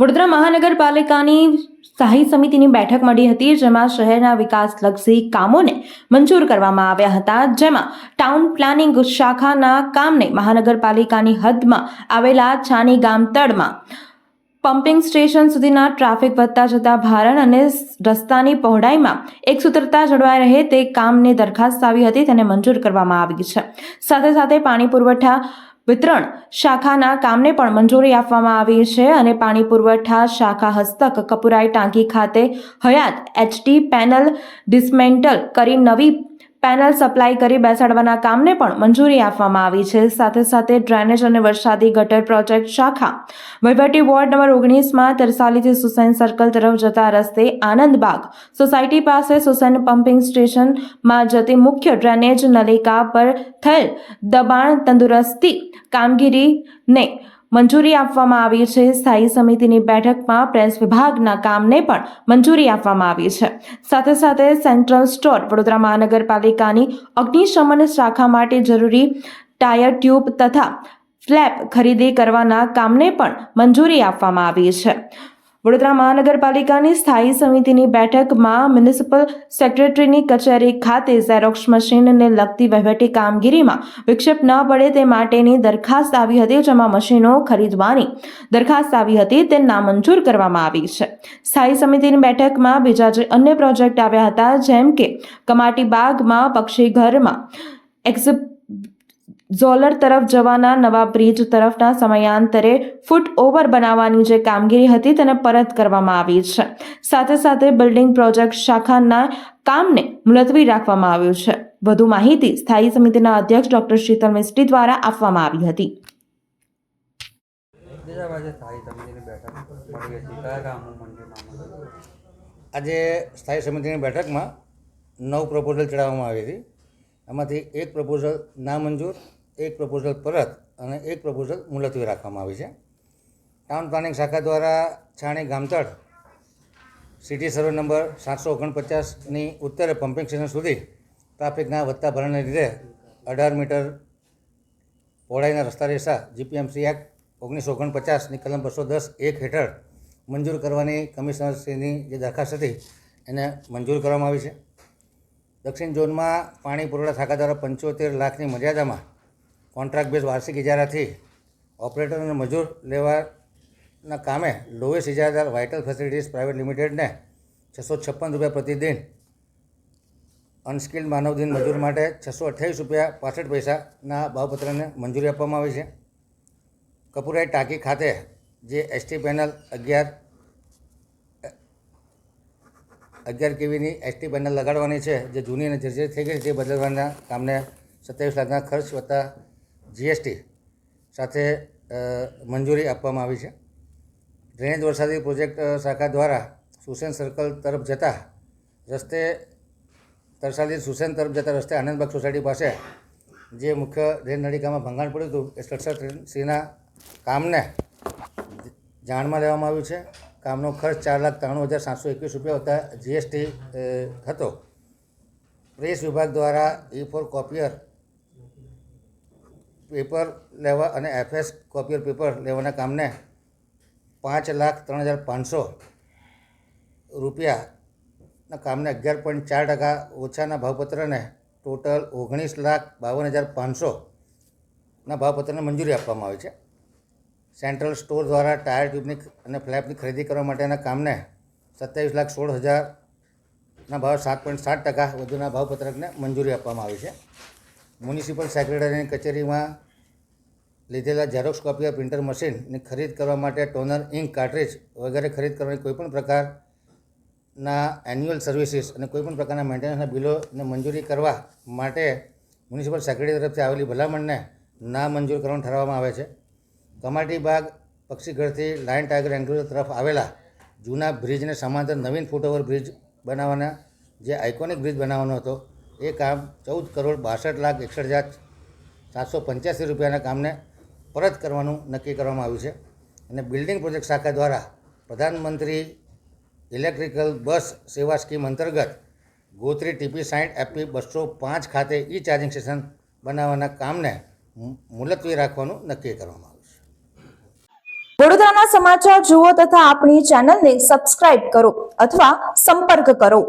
વડોદરા મહાનગરપાલિકાની સ્થાયી સમિતિની બેઠક મળી હતી, જેમાં શહેરના વિકાસલક્ષી કામોને મંજૂર કરવામાં આવ્યા હતા. જેમાં ટાઉન પ્લાનિંગ શાખાના કામને મહાનગરપાલિકાની હદમાં આવેલા છાની ગામ તળમાં પમ્પિંગ સ્ટેશન સુધીના ટ્રાફિક વધતા જતા ભારણ અને રસ્તાની પહોળાઈમાં એક સૂત્રતા જળવાઈ રહે તે કામની દરખાસ્ત આવી હતી, તેને મંજૂર કરવામાં આવી છે. સાથે સાથે પાણી પુરવઠા વિતરણ શાખાના કામને પણ મંજૂરી આપવામાં આવી છે અને પાણી પુરવઠા શાખા હસ્તક કપુરાઈ ટાંકી ખાતે હયાત એચટી પેનલ ડિસમેન્ટલ કરી નવી પેનલ સપ્લાય કરી બેસાડવાના કામને પણ મંજૂરી આપવામાં આવી છે. સાથે સાથે ડ્રેનેજ અને વરસાદી ગટર પ્રોજેક્ટ શાખા વહીવટી વોર્ડ નંબર ઓગણીસમાં તરસાલીથી સુસેન સર્કલ તરફ જતા રસ્તે આનંદબાગ સોસાયટી પાસે સુસેન પમ્પિંગ સ્ટેશનમાં જતી મુખ્ય ડ્રેનેજ નલિકા પર થયેલ દબાણ તંદુરસ્તી કામગીરીને મંજૂરી આપવામાં આવી છે. સ્થાયી સમિતિની બેઠકમાં પ્રેસ વિભાગના કામને પણ મંજૂરી આપવામાં આવી છે. સાથે સાથે સેન્ટ્રલ સ્ટોર વડોદરા મહાનગરપાલિકાની અગ્નિશમન શાખા માટે જરૂરી ટાયર ટ્યુબ તથા ફ્લેપ ખરીદી કરવાના કામને પણ મંજૂરી આપવામાં આવી છે. વડોદરા મહાનગરપાલિકાની સ્થાયી સમિતિની બેઠકમાં મ્યુનિસિપલ સેક્રેટરીની કચેરી ખાતે ઝેરોક્ષ મશીનને લગતી વહીવટી કામગીરીમાં વિક્ષેપ ન પડે તે માટેની દરખાસ્ત આવી હતી, જેમાં મશીનો ખરીદવાની દરખાસ્ત આવી હતી, તે નામંજૂર કરવામાં આવી છે. સ્થાયી સમિતિની બેઠકમાં બીજા જે અન્ય પ્રોજેક્ટ આવ્યા હતા, જેમ કે કમાટી બાગમાં પક્ષીઘરમાં એક્ઝિપ ઝોલર તરફ જવાના નવા બ્રિજ તરફના સમયાંતરે ફૂટ ઓવર બનાવવાની જે કામગીરી હતી તેને પરત કરવામાં આવી છે. સાથે સાથે બિલ્ડિંગ પ્રોજેક્ટ શાખાના કામને મુલતવી રાખવામાં આવ્યું છે. વધુ માહિતી સ્થાયી સમિતિના અધ્યક્ષ ડોક્ટર શીતલ મિસ્ત્રી દ્વારા આપવામાં આવી હતી. આજે સ્થાયી સમિતિની બેઠકમાં નવ પ્રપોઝલ ચડાવવામાં આવી હતી. એમાંથી એક પ્રપોઝલ નામંજૂર એક પ્રપોઝલ પરત અને એક પ્રપોઝલ મુલતવી રાખવામાં આવી છે. ટાઉન પ્લાનિંગ શાખા દ્વારા છાણી ગામતળ સિટી સર્વે નંબર સાતસો ઓગણપચાસની ઉત્તરે પમ્પિંગ સ્ટેશન સુધી ટ્રાફિકના વધતા ભરણને લીધે અઢાર મીટર પહોળાઈના રસ્તા રેસા જીપીએમસી એક્ટ ઓગણીસો ઓગણપચાસની કલમ બસો દસ એક હેઠળ મંજૂર કરવાની કમિશનરશ્રીની જે દરખાસ્ત હતી એને મંજૂર કરવામાં આવી છે. દક્ષિણ ઝોનમાં પાણી પુરવઠા શાખા દ્વારા પંચોતેર લાખની મર્યાદામાં કોન્ટ્રાક્ટ બેઝ વાર્ષિક ઇજારાથી ઓપરેટર અને મજૂર લેવાના કામે લોએસ્ટ ઇજારાદાર વાઇટલ ફેસિલિટીઝ પ્રાઇવેટ લિમિટેડને છસો છપ્પન રૂપિયા પ્રતિદિન અનસ્કિલ્ડ માનવદિન મજૂર માટે છસો અઠ્યાવીસ રૂપિયા પાસઠ પૈસાના ભાવપત્રને મંજૂરી આપવામાં આવી છે. કપુરાઈ ટાંકી ખાતે જે એસટી પેનલ અગિયાર અગિયાર કેવીની એસટી પેનલ લગાડવાની છે, જે જૂની અને જર્જરિત થઈ ગઈ છે, તે બદલવાના કામને સત્યાવીસ લાખના ખર્ચ વત્તા જીએસટી સાથે મંજૂરી આપવામાં આવી છે. ડ્રેનેજ વરસાદી પ્રોજેક્ટ શાખા દ્વારા સુસેન સર્કલ તરફ જતા રસ્તે તરસાલી સુસેન તરફ જતા રસ્તે આનંદબાગ સોસાયટી પાસે જે મુખ્ય ડ્રેન નળિકામાં ભંગાણ પડ્યું હતું, એ સ્ટ્રક્ચર સીના કામને જાણમાં લેવામાં આવ્યું છે. કામનો ખર્ચ ચાર લાખ ત્રાણું હજાર સાતસો એકવીસ રૂપિયા હતા જીએસટી હતો. પ્રેસ વિભાગ દ્વારા ઈ ફોર કોપિયર પેપર લેવા અને એફએસ કોપિયર પેપર લેવાના કામને પાંચ લાખ ત્રણ હજાર પાંચસો રૂપિયાના કામને અગિયાર પોઈન્ટ ચાર ટકા ઓછાના ભાવપત્રને ટોટલ ઓગણીસ લાખ બાવન હજાર પાંચસોના ભાવપત્રને મંજૂરી આપવામાં આવી છે. સેન્ટ્રલ સ્ટોર દ્વારા ટાયર ટ્યુબની અને ફ્લેપની ખરીદી કરવા માટેના કામને સત્યાવીસ લાખ સોળ હજારના ભાવ સાત પોઈન્ટ સાત ટકા વધુના ભાવપત્રકને મંજૂરી આપવામાં આવી છે. મ્યુનિસિપલ સેક્રેટરીની કચેરીમાં લીધેલા ઝેરોક્સ કોપીયર પ્રિન્ટર મશીનની ખરીદ કરવા માટે ટોનર ઇંક કાર્ટ્રીજ વગેરે ખરીદ કરવાની કોઈપણ પ્રકારના એન્યુઅલ સર્વિસીસ અને કોઈપણ પ્રકારના મેન્ટેનન્સના બિલોને મંજૂરી કરવા માટે મ્યુનિસિપલ સેક્રેટરી તરફથી આવેલી ભલામણને ના મંજૂર કરવાનું ઠરાવવામાં આવે છે. કમાટી બાગ પક્ષીઘરથી લાયન ટાઈગર એન્ક્લોઝર તરફ આવેલા જૂના બ્રિજને સમાંતર નવીન ફૂટઓવર બ્રિજ બનાવવાના જે આઇકોનિક બ્રિજ બનાવવાનો હતો. એ કામ ચૌદ કરોડ બાસઠ લાખ એકસઠ હજાર સાતસો પંચ્યાસી રૂપિયાના કામને પરત કરવાનું નક્કી કરવામાં આવ્યું છે. અને બિલ્ડિંગ પ્રોજેક્ટ શાખા દ્વારા પ્રધાનમંત્રી ઇલેક્ટ્રિકલ બસ સેવા સ્કીમ અંતર્ગત ગોત્રી ટીપી સાઠ એપી બસો પાંચ ખાતે ઈ ચાર્જિંગ સ્ટેશન બનાવવાના કામને મુલતવી રાખવાનું નક્કી કરવામાં આવ્યું છે. વડોદરાના સમાચાર જુઓ તથા આપણી ચેનલને સબસ્ક્રાઇબ કરો અથવા સંપર્ક કરો.